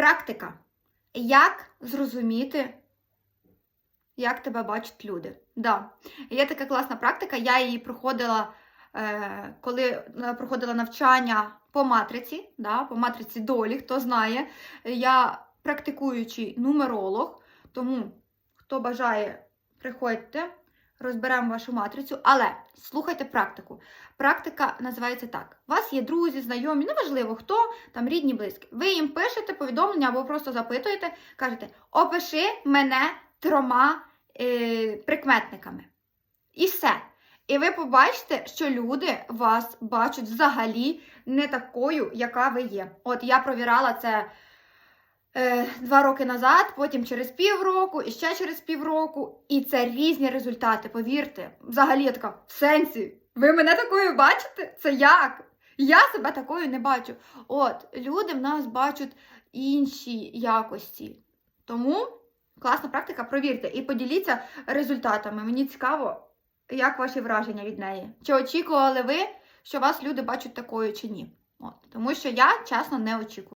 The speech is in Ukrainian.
Практика. Як зрозуміти, як тебе бачать люди? Да. Є така класна практика, я її проходила, е, коли е, проходила навчання по матриці, да, по матриці долі, хто знає. Я практикуючий нумеролог, тому хто бажає, приходьте, розберемо вашу матрицю. Але слухайте практику. Практика називається так: у вас є друзі, знайомі, неважливо хто, там рідні, близькі. Ви їм пишете повідомлення або просто запитуєте, кажете: опиши мене трьома е, прикметниками. І все. І ви побачите, що люди вас бачать взагалі не такою, яка ви є. От я провірала це два роки назад, потім через півроку, і ще через півроку. І це різні результати, повірте. Взагалі я така, в сенсі, ви мене такою бачите? Це як? Я себе такою не бачу. От, люди в нас бачать інші якості. Тому класна практика, провірте і поділіться результатами. Мені цікаво, як ваші враження від неї. Чи очікували ви, що вас люди бачать такою чи ні? От, тому що я чесно не очікую.